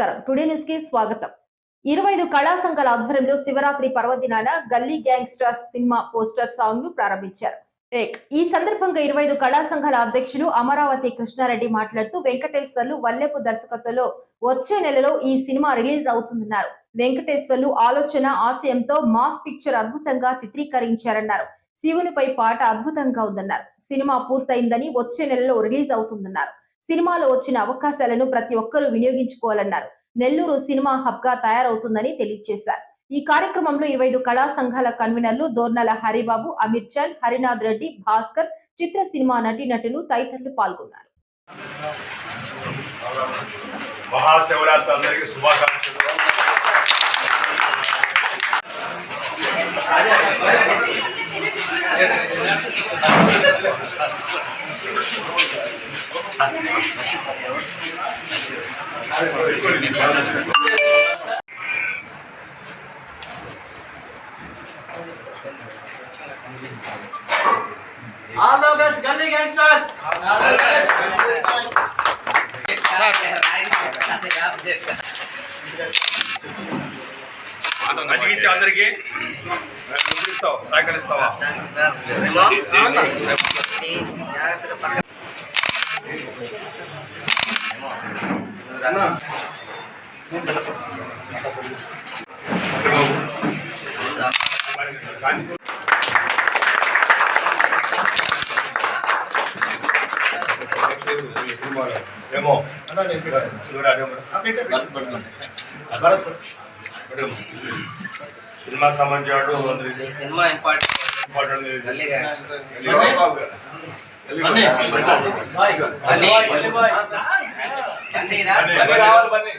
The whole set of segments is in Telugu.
నమస్కారం. టుడే న్యూస్కి స్వాగతం. ఇరవై ఐదు కళా సంఘాల ఆధ్వర్యంలో శివరాత్రి పర్వదినాన గల్లీ గ్యాంగ్స్టర్స్ సినిమా పోస్టర్ సాంగ్ను ప్రారంభించారు ఈ సందర్భంగా ఇరవై ఐదు కళా సంఘాల అధ్యక్షులు అమరావతి కృష్ణారెడ్డి మాట్లాడుతూ వెంకటేశ్వర్లు వల్లెపు దర్శకత్వంలో వచ్చే నెలలో ఈ సినిమా రిలీజ్ అవుతుందన్నారు. వెంకటేశ్వర్లు ఆలోచన ఆశయంతో మాస్ పిక్చర్ అద్భుతంగా చిత్రీకరించారన్నారు. శివునిపై పాట అద్భుతంగా ఉందన్నారు. సినిమా పూర్తయిందని వచ్చే నెలలో రిలీజ్ అవుతుందన్నారు. సినిమాలో వచ్చిన అవకాశాలను ప్రతి ఒక్కరూ వినియోగించుకోవాలన్నారు. నెల్లూరు సినిమా హబ్గా తయారవుతుందని తెలియజేశారు. ఈ కార్యక్రమంలో ఇరవై ఐదు కళా సంఘాల కన్వీనర్లు దోర్నల హరిబాబు అమిర్ చంద్ హరినాథ్ రెడ్డి భాస్కర్ చిత్ర సినిమా నటీనటులు తదితరులు పాల్గొన్నారు. మహాశివరాత్రి అందరికీ శుభాకాంక్షలు. All the best, Gully Gangsters! All the best! నటించే అందరికీ ముద్రిస్తావు సహకరిస్తావా ఏమో నువ్వురా, నువ్వురా. ఇప్పుడు సినిమా సంబంధించాడు ఈ cinema important important gully gang Bunny.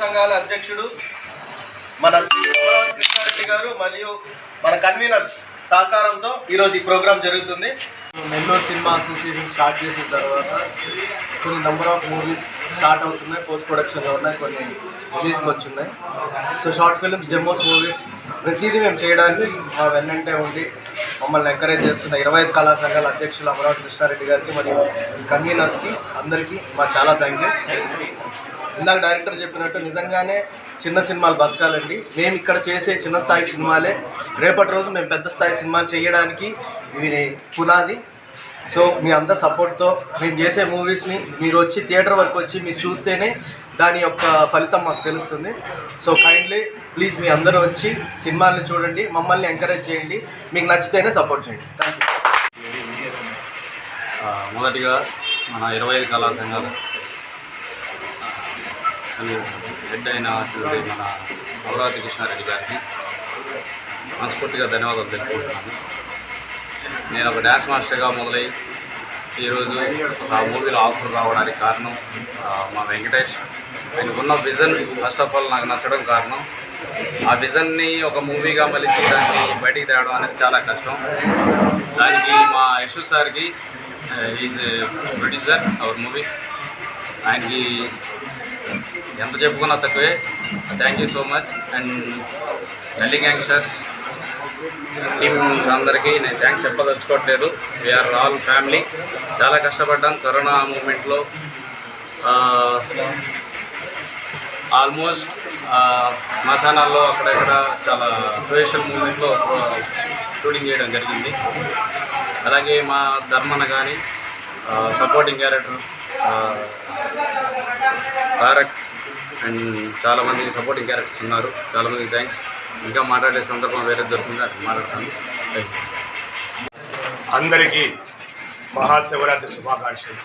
సంఘాల అధ్యక్షుడు మన శ్రీ కృష్ణారెడ్డి గారు మరియు మన కన్వీనర్స్ సహకారంతో ఈరోజు ఈ ప్రోగ్రాం జరుగుతుంది. నెల్లూరు సినిమా అసోసియేషన్ స్టార్ట్ చేసిన తర్వాత కొన్ని నెంబర్ ఆఫ్ మూవీస్ స్టార్ట్ అవుతున్నాయి పోస్ట్ ప్రొడక్షన్లో ఉన్నాయి కొన్ని రిలీజ్కి వచ్చున్నాయి so short films demos movies ప్రతిదీ మేము చేయడానికి మా వెన్నంటే ఉండి మమ్మల్ని ఎంకరేజ్ చేస్తున్న ఇరవై ఐదు కళా సంఘాల అధ్యక్షులు అమరావతి కృష్ణారెడ్డి గారికి మరియు కన్వీనర్స్కి అందరికీ మా చాలా థ్యాంక్ యూ ఇందాక డైరెక్టర్ చెప్పినట్టు నిజంగానే చిన్న సినిమాలు బతకాలండి. మేము ఇక్కడ చేసే చిన్న స్థాయి సినిమాలే. రేపటి రోజు మేము పెద్ద స్థాయి సినిమాలు చేయడానికి ఇవి పునాది. సో మీ అందరి సపోర్ట్తో మేము చేసే మూవీస్ని మీరు వచ్చి థియేటర్ వరకు వచ్చి మీరు చూస్తేనే దాని యొక్క ఫలితం మాకు తెలుస్తుంది. సో కైండ్లీ ప్లీజ్ మీ అందరూ వచ్చి సినిమాల్ని చూడండి మమ్మల్ని ఎంకరేజ్ చేయండి. మీకు నచ్చితేనే సపోర్ట్ చేయండి. థ్యాంక్ యూ మొదటిగా మన ఇరవై ఐదు కళా సంఘాలు అసలు హెడ్ అయినటువంటి మన అమరావతి కృష్ణారెడ్డి గారికి మనస్ఫూర్తిగా ధన్యవాదాలు తెలుపుకుంటున్నాను. నేను ఒక డ్యాన్స్ మాస్టర్గా మొదలై ఈరోజు ఒక మూవీలో ఆఫర్ రావడానికి కారణం మా వెంకటేష్. ఆయనకున్న విజన్ ఫస్ట్ ఆఫ్ ఆల్ నాకు నచ్చడం కారణం. ఆ విజన్ని ఒక మూవీగా మళ్ళీ దాన్ని బయటికి తేవడం అనేది చాలా కష్టం. దానికి మా యశు సార్కి ఈజ్ ప్రొడ్యూసర్ అవర్ మూవీ ఆయనకి ఎంత చెప్పుకున్నా తక్కువే. Thank you so much and Delhi gangsters teams అందరికీ నేను థ్యాంక్స్ చెప్పదలుచుకోవట్లేదు. వీఆర్ ఆల్ ఫ్యామిలీ చాలా కష్టపడ్డాం కరోనా మూమెంట్లో ఆల్మోస్ట్ మసానాల్లో అక్కడక్కడ చాలా క్రూషియల్ మూమెంట్లో షూటింగ్ చేయడం జరిగింది. అలాగే మా ధర్మన కానీ సపోర్టింగ్ క్యారెక్టర్ తారక్ అండ్ చాలామంది సపోర్టింగ్ క్యారెక్టర్స్ ఉన్నారు. చాలామంది థ్యాంక్స్ ఇంకా మాట్లాడే సందర్భం వేరే దొరుకుతుంది అది మాట్లాడతాను థ్యాంక్ అందరికీ మహాశివరాత్రి శుభాకాంక్షలు.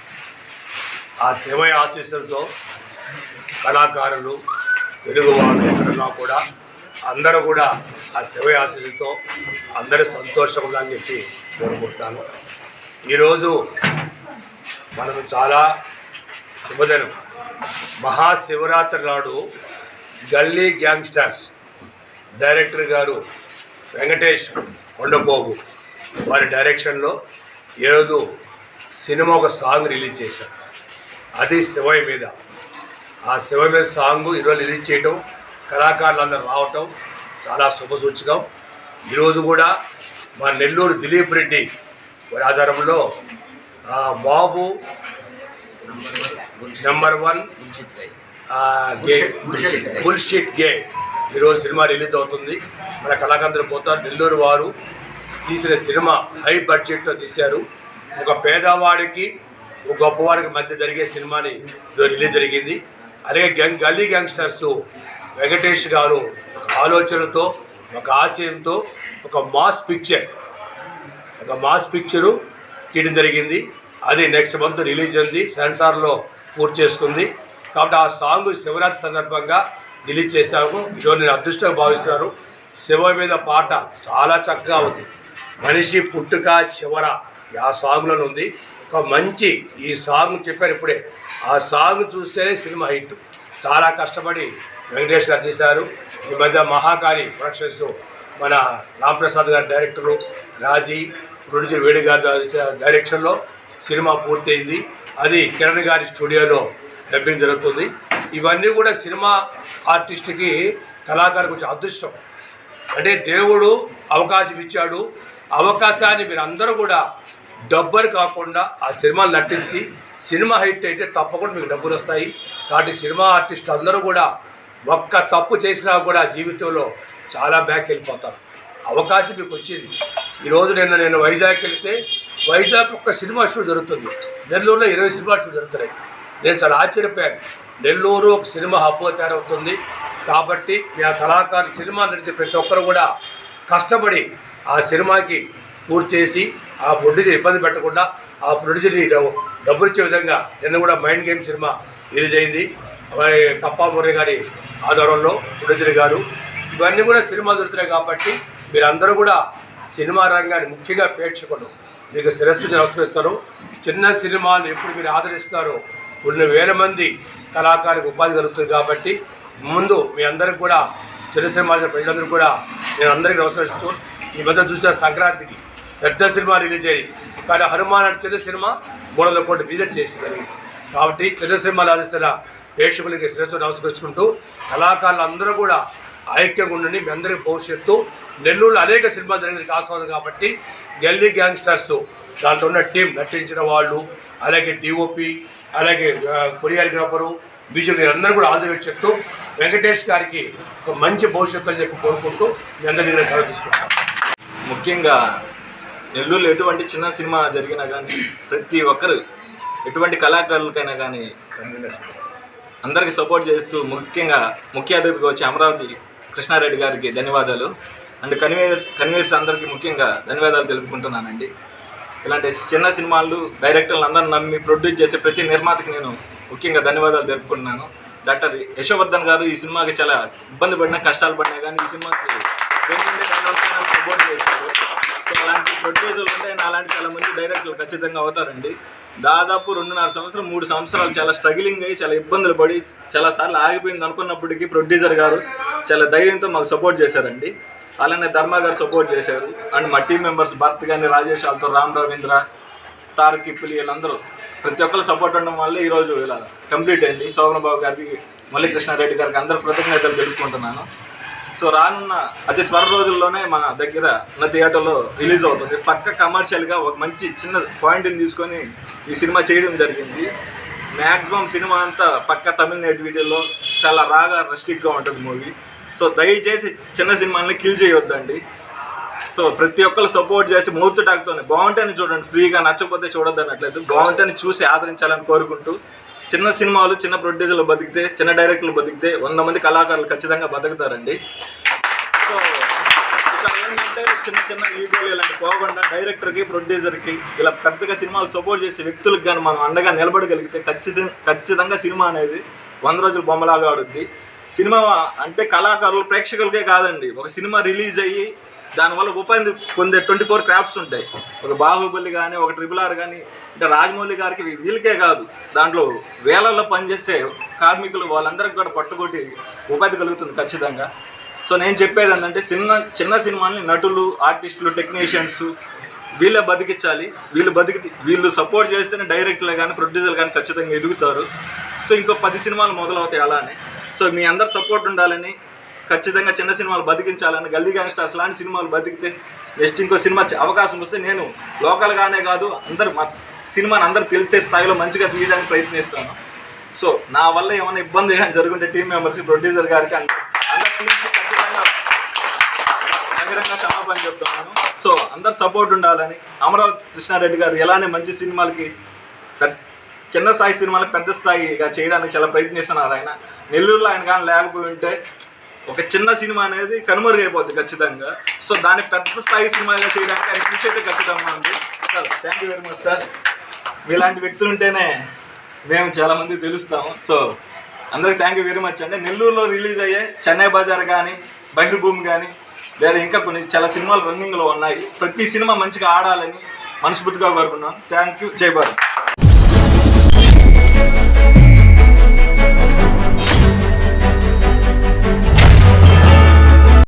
ఆ శివ ఆశీస్సులతో కళాకారులు తెలుగు వాళ్ళు ఎక్కడున్నా కూడా అందరూ కూడా ఆ శివ ఆశీస్సులతో అందరూ సంతోషంగా అని చెప్పి కోరుకుంటున్నాను. ఈరోజు మనం చాలా శుభదినం. మహాశివరాత్రి నాడు గల్లీ గ్యాంగ్స్టర్స్ డైరెక్టర్ గారు వెంకటేష్ కొండపోగు వారి డైరెక్షన్లో ఈరోజు సినిమా ఒక సాంగ్ రిలీజ్ చేశారు. అది శివయ్య మీద. ఆ శివయ్య మీద సాంగ్ ఈరోజు రిలీజ్ చేయటం కళాకారులు అందరూ రావటం చాలా శుభసూచకం. ఈరోజు కూడా మా నెల్లూరు దిలీప్ రెడ్డి వారి ఆధారంలో ఆ, Babu number one guy bullshit guy ఈరోజు సినిమా రిలీజ్ అవుతుంది. మన కళాకారులు పోతారు. నెల్లూరు వారు తీసిన సినిమా హై బడ్జెట్లో తీశారు. ఒక పేదవాడికి ఒక గొప్పవాడికి మధ్య జరిగే సినిమాని రిలీజ్ జరిగింది. అలాగే గ్యాంగ్ గల్లీ గ్యాంగ్స్టర్స్ వెంకటేష్ గారు ఒక ఆలోచనతో ఒక ఆశయంతో ఒక మాస్ పిక్చర్ ఒక మాస్ పిక్చరు తీయడం జరిగింది. అది నెక్స్ట్ మంత్ రిలీజ్ ఉంది. సెన్సార్లో పూర్తి చేసుకుంది. కాబట్టి ఆ సాంగ్ శివరాత్రి సందర్భంగా రిలీజ్ చేశాము ఈరోజు నేను అదృష్టంగా భావిస్తున్నాను. శివ మీద పాట చాలా చక్కగా ఉంది. మనిషి పుట్టుక చివర ఆ సాంగ్లో ఉంది. ఒక మంచి ఈ సాంగ్ చెప్పారు ఇప్పుడే. ఆ సాంగ్ చూస్తేనే సినిమా హిట్. చాలా కష్టపడి వెంకటేష్ గారు చేశారు ఈ మధ్య మహాకాళి ప్రొడక్షన్స్ మన రామప్రసాద్ గారి డైరెక్టరు రాజీ ప్రొడ్యూసర్ వేణు గారి డైరెక్షన్లో సినిమా పూర్తయింది. అది కిరణ్ గారి స్టూడియోలో డబ్బింగ్ జరుగుతుంది. ఇవన్నీ కూడా సినిమా ఆర్టిస్ట్కి కళాకారు కొంచెం అదృష్టం. అంటే దేవుడు అవకాశం ఇచ్చాడు. అవకాశాన్ని మీరు అందరూ కూడా డబ్బులు కాకుండా ఆ సినిమాలు నటించి సినిమా హిట్ అయితే తప్పకుండా మీకు డబ్బులు వస్తాయి. కాబట్టి సినిమా ఆర్టిస్ట్ అందరూ కూడా ఒక్క తప్పు చేసినా కూడా జీవితంలో చాలా బ్యాక్ వెళ్ళిపోతారు. అవకాశం మీకు వచ్చింది. ఈరోజు నిన్న నేను వైజాగ్ వెళ్తే వైజాగ్ ఒక సినిమా షూట్ జరుగుతుంది. నెల్లూరులో ఇరవై సినిమా షూట్ జరుగుతున్నాయి. నేను చాలా ఆశ్చర్యపోయాను. నెల్లూరు ఒక సినిమా హబ్బుగా తయారవుతుంది. కాబట్టి మీ ఆ కళాకారు సినిమా నడిచే ప్రతి ఒక్కరు కూడా కష్టపడి ఆ సినిమాకి పూర్తి చేసి ఆ ప్రొడ్యూసర్ ఇబ్బంది పెట్టకుండా ఆ ప్రొడ్యూసర్ని డబ్బు- డబ్బులు ఇచ్చే విధంగా నిన్న కూడా మైండ్ గేమ్ సినిమా రిలీజ్ అయింది. కప్పా మురళి గారి ఆధారంలో ప్రొడ్యూసర్ గారు. ఇవన్నీ కూడా సినిమా దొరుకుతున్నాయి కాబట్టి మీరందరూ కూడా సినిమా రంగాన్ని ముఖ్యంగా ప్రేక్షకులు మీకు శిరస్సు నమస్కరిస్తాను. చిన్న సినిమాలు ఎప్పుడు మీరు ఆదరిస్తారో కొన్ని వేల మంది కళాకారులకు ఉపాధి కలుగుతుంది కాబట్టి ముందు మీ అందరికి కూడా చిన్న సినిమాలు ప్రజలందరూ కూడా నేను అందరికీ నమస్కరిస్తూ ఈ మధ్య చూసిన సంక్రాంతికి పెద్ద సినిమా రిలీజ్ అయ్యి కానీ హనుమాన్ అంటే చిన్న సినిమా మూడు వందల కోట్లు చేసి జరిగింది కాబట్టి చిన్న సినిమాలు ఆదిస్తున్న ప్రేక్షకులకి శిరస్సు నమస్కరించుకుంటూ కళాకారులు అందరూ కూడా ఐక్యంగా ఉండండి మీ అందరి భవిష్యత్తు. నెల్లూరులో అనేక సినిమా జరిగిన ఆస్వాదం కాబట్టి గల్లీ గ్యాంగ్స్టర్స్ దాంట్లో ఉన్న టీం నటించిన వాళ్ళు అలాగే డిఓపి అలాగే ఆ, కొరియోగ్రాఫరు మ్యూజిక్ అందరూ కూడా ఆల్ చెప్తూ వెంకటేష్ గారికి ఒక మంచి భవిష్యత్తు అని చెప్పి కోరుకుంటూ మీ అందరి దగ్గర సెలవు తీసుకుంటాం ముఖ్యంగా నెల్లూరులో ఎటువంటి చిన్న సినిమా జరిగినా కానీ ప్రతి ఒక్కరు ఎటువంటి కళాకారులకైనా కానీ అందరికీ సపోర్ట్ చేస్తూ ముఖ్యంగా ముఖ్య అతిథిగా వచ్చి అమరావతి కృష్ణారెడ్డి గారికి ధన్యవాదాలు. అండ్ కన్వీనర్ కన్వీనర్స్ అందరికీ ముఖ్యంగా ధన్యవాదాలు తెలుపుకుంటున్నానండి. ఇలాంటి చిన్న సినిమాలు డైరెక్టర్లు అందరూ నమ్మి ప్రొడ్యూస్ చేసే ప్రతి నిర్మాతకి నేను ముఖ్యంగా ధన్యవాదాలు తెలుపుకుంటున్నాను. డాక్టర్ యశోవర్ధన్ గారు ఈ సినిమాకి చాలా ఇబ్బంది పడినా కష్టాలు పడినా కానీ ఈ సినిమాకి సపోర్ట్ చేశారు. సో అలాంటి ప్రొడ్యూసర్లు ఉంటే అలాంటి చాలా మంది డైరెక్టర్లు ఖచ్చితంగా అవుతారండి. దాదాపు రెండున్నర సంవత్సరం మూడు సంవత్సరాలు చాలా స్ట్రగిలింగ్ అయ్యి చాలా ఇబ్బందులు పడి చాలా సార్లు ఆగిపోయింది అనుకున్నప్పటికీ ప్రొడ్యూసర్ గారు చాలా ధైర్యంతో మాకు సపోర్ట్ చేశారండి. అలానే ధర్మ గారు సపోర్ట్ చేశారు. అండ్ మా టీం మెంబర్స్ భరత్ కానీ రాజేష్ వాళ్ళతో రామ్ రవీంద్ర తారక్ ఇప్పులి వీళ్ళందరూ ప్రతి ఒక్కరు సపోర్ట్ ఉండడం వల్ల ఈరోజు ఇలా కంప్లీట్ అయింది. శోభన బాబు గారికి మురళీకృష్ణారెడ్డి గారికి అందరు కృతజ్ఞతలు తెలుపుకుంటున్నాను. సో రానున్న అతి త్వర రోజుల్లోనే మన దగ్గర ఉన్న థియేటర్లో రిలీజ్ అవుతుంది. పక్క కమర్షియల్గా ఒక మంచి చిన్న పాయింట్ని తీసుకొని ఈ సినిమా చేయడం జరిగింది. మ్యాక్సిమం సినిమా అంతా పక్క తమిళ వీడియోలో చాలా రాగా రస్టిక్గా ఉంటుంది మూవీ. సో దయచేసి చిన్న సినిమాల్ని కిల్ చేయొద్దండి. సో ప్రతి ఒక్కరు సపోర్ట్ చేసి మూర్తి టాక్తోనే బాగుంటేనే చూడండి ఫ్రీగా నచ్చకపోతే చూడొద్దు అన్నట్లేదు బాగుంటేనే చూసి ఆదరించాలని కోరుకుంటూ చిన్న సినిమాలు చిన్న ప్రొడ్యూసర్లు బతికితే చిన్న డైరెక్టర్లు బతికితే వంద మంది కళాకారులు ఖచ్చితంగా బతుకుతారండి. సో ఏంటంటే చిన్న చిన్న ఈగోలు ఇలాంటి పోకుండా డైరెక్టర్కి ప్రొడ్యూసర్కి ఇలా పెద్దగా సినిమాలు సపోర్ట్ చేసే వ్యక్తులకు కానీ మనం అండగా నిలబడగలిగితే ఖచ్చితంగా ఖచ్చితంగా సినిమా అనేది వంద రోజుల బొమ్మలాగా ఆడుద్ది. సినిమా అంటే కళాకారులు ప్రేక్షకులకే కాదండి. ఒక సినిమా రిలీజ్ అయ్యి దానివల్ల ఉపాధి పొందే ట్వంటీ ఫోర్ క్రాఫ్ట్స్ ఉంటాయి. ఒక బాహుబలి కానీ ఒక ట్రిపుల్ ఆర్ కానీ అంటే రాజమౌళి గారికి వీళ్ళకే కాదు. దాంట్లో వేలల్లో పనిచేసే కార్మికులు వాళ్ళందరికీ కూడా పట్టుకొట్టి ఉపాధి కలుగుతుంది ఖచ్చితంగా. సో నేను చెప్పేది ఏంటంటే చిన్న చిన్న సినిమాని నటులు ఆర్టిస్టులు టెక్నీషియన్స్ వీళ్ళే బతికించాలి వీళ్ళు బతికి వీళ్ళు సపోర్ట్ చేస్తేనే డైరెక్టర్లు కానీ ప్రొడ్యూసర్లు కానీ ఖచ్చితంగా ఎదుగుతారు. సో ఇంకో పది సినిమాలు మొదలవుతాయి అలానే. సో మీ అందరు సపోర్ట్ ఉండాలని ఖచ్చితంగా చిన్న సినిమాలు బతికించాలని గల్లీ గ్యాంగ్స్టర్స్ లాంటి సినిమాలు బతికితే నెక్స్ట్ ఇంకో సినిమా అవకాశం వస్తే నేను లోకల్గానే కాదు అందరు మా సినిమాని అందరు తెలిసే స్థాయిలో మంచిగా తీయడానికి ప్రయత్నిస్తాను సో నా వల్ల ఏమైనా ఇబ్బంది కానీ జరుగుంటే టీం మెంబర్స్ ప్రొడ్యూసర్ గారికి అందరి ఖచ్చితంగా నగరంగా క్షమాపణ చెప్తున్నాను. సో అందరు సపోర్ట్ ఉండాలని అమరావతి కృష్ణారెడ్డి గారు ఎలానే మంచి సినిమాలకి చిన్న స్థాయి సినిమాలకు పెద్ద స్థాయిగా చేయడానికి చాలా ప్రయత్నిస్తున్నారు ఆయన. నెల్లూరులో ఆయన కానీ లేకపోయి ఉంటే ఒక చిన్న సినిమా అనేది కనుమరుగైపోద్ది ఖచ్చితంగా. సో దాన్ని పెద్ద స్థాయి సినిమాగా చేయడానికి ఆయన కృషి అయితే ఖచ్చితంగా ఉంది. Sir thank you very much sir మీలాంటి వ్యక్తులు ఉంటేనే మేము చాలా మంది తెలుస్తాము. సో అందరికి థ్యాంక్ యూ వెరీ మచ్ అండి. నెల్లూరులో రిలీజ్ అయ్యే చెన్నై బజార్ కానీ బహిర్భూమి కానీ లేదా ఇంకా కొన్ని చాలా సినిమాలు రన్నింగ్లో ఉన్నాయి. ప్రతి సినిమా మంచిగా ఆడాలని మనస్ఫూర్తిగా కోరుకున్నాను థ్యాంక్ యూ జై భారత్.